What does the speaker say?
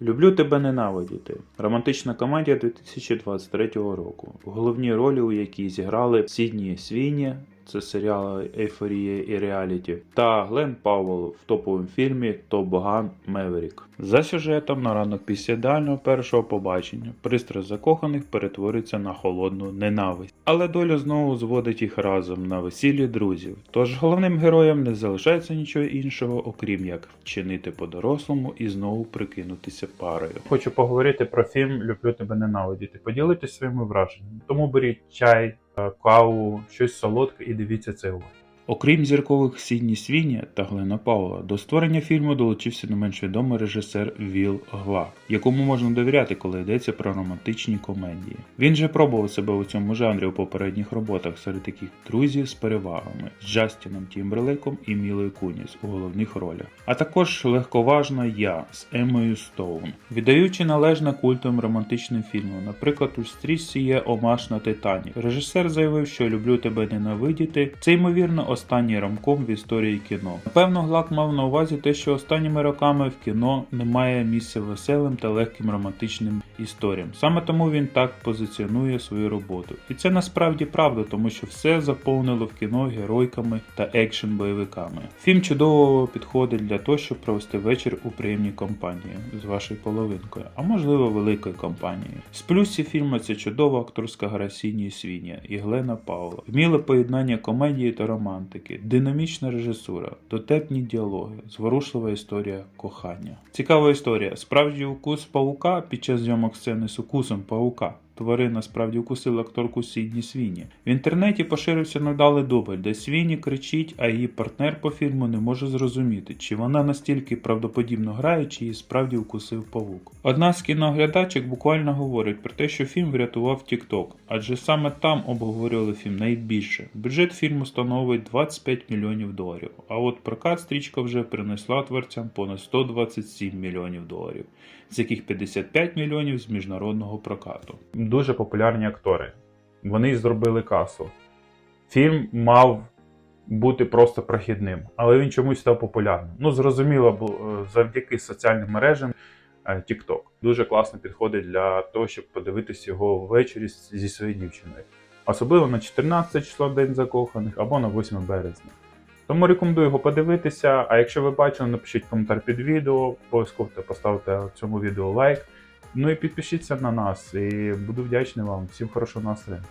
Люблю тебе ненавидіти. Романтична комедія 2023 року, в головній ролі у якій зіграли Сідні Свіні, це серіал Ейфорія і Реаліті, та Глен Пауэлл в топовому фільмі Топ Ган Меверік. За сюжетом на ранок після ідеального першого побачення пристрасть закоханих перетвориться на холодну ненависть. Але доля знову зводить їх разом на весіллі друзів. Тож головним героям не залишається нічого іншого, окрім як вчинити по-дорослому і знову прикинутися парою. Хочу поговорити про фільм Люблю тебе ненавидіти. Поділитися своїми враженнями. Тому беріть чай, каву, щось солодке і дивіться це уважно. Окрім зіркових Сідні Свіні та Глена Паула, до створення фільму долучився не менш відомий режисер Віл Гла, якому можна довіряти, коли йдеться про романтичні комедії. Він же пробував себе у цьому жанрі у попередніх роботах серед таких друзів з перевагами з Джастіном Тімберлейком і Мілою Куніс у головних ролях, а також легковажна я з Еммою Стоун, віддаючи належне культовим романтичним фільмам. Наприклад, у стрічці є омаш на Титанік. Режисер заявив, що люблю тебе ненавидіти. Це ймовірно останній рамком в історії кіно. Напевно, Глак мав на увазі те, що останніми роками в кіно немає місця веселим та легким романтичним історіям. Саме тому він так позиціонує свою роботу. І це насправді правда, тому що все заповнило в кіно геройками та екшен бойовиками. Фільм чудово підходить для того, щоб провести вечір у приємній компанії з вашою половинкою, а можливо великою компанією. З плюсів фільму це чудова акторська гра Сінії Свіні і Глена Паула, вміле поєднання комедії та романтики, динамічна режисура, дотепні діалоги, зворушлива історія кохання. Цікава історія. Справжній укус паука під час зйомок сцени з укусом паука. Тварина справді вкусила акторку Сідні Свіні. В інтернеті поширився невдалий дубль, де Свіні кричить, а її партнер по фільму не може зрозуміти, чи вона настільки правдоподібно грає, чи її справді вкусив павук. Одна з кіноглядачок буквально говорить про те, що фільм врятував TikTok, адже саме там обговорювали фільм найбільше. Бюджет фільму становить 25 мільйонів доларів, а от прокат стрічка вже принесла творцям понад 127 мільйонів доларів, з яких 55 мільйонів з міжнародного прокату. Дуже популярні актори. Вони зробили касу. Фільм мав бути просто прохідним, але він чомусь став популярним. Ну, зрозуміло, е, завдяки соціальним мережам е, TikTok дуже класно підходить для того, щоб подивитися його ввечері зі своєю дівчиною. Особливо на 14 число День закоханих або на 8 березня. Тому рекомендую його подивитися. А якщо ви бачили, напишіть коментар під відео, обов'язково поставте цьому відео лайк. Ну і підпишіться на нас, і буду вдячний вам. Всім хорошого настрою.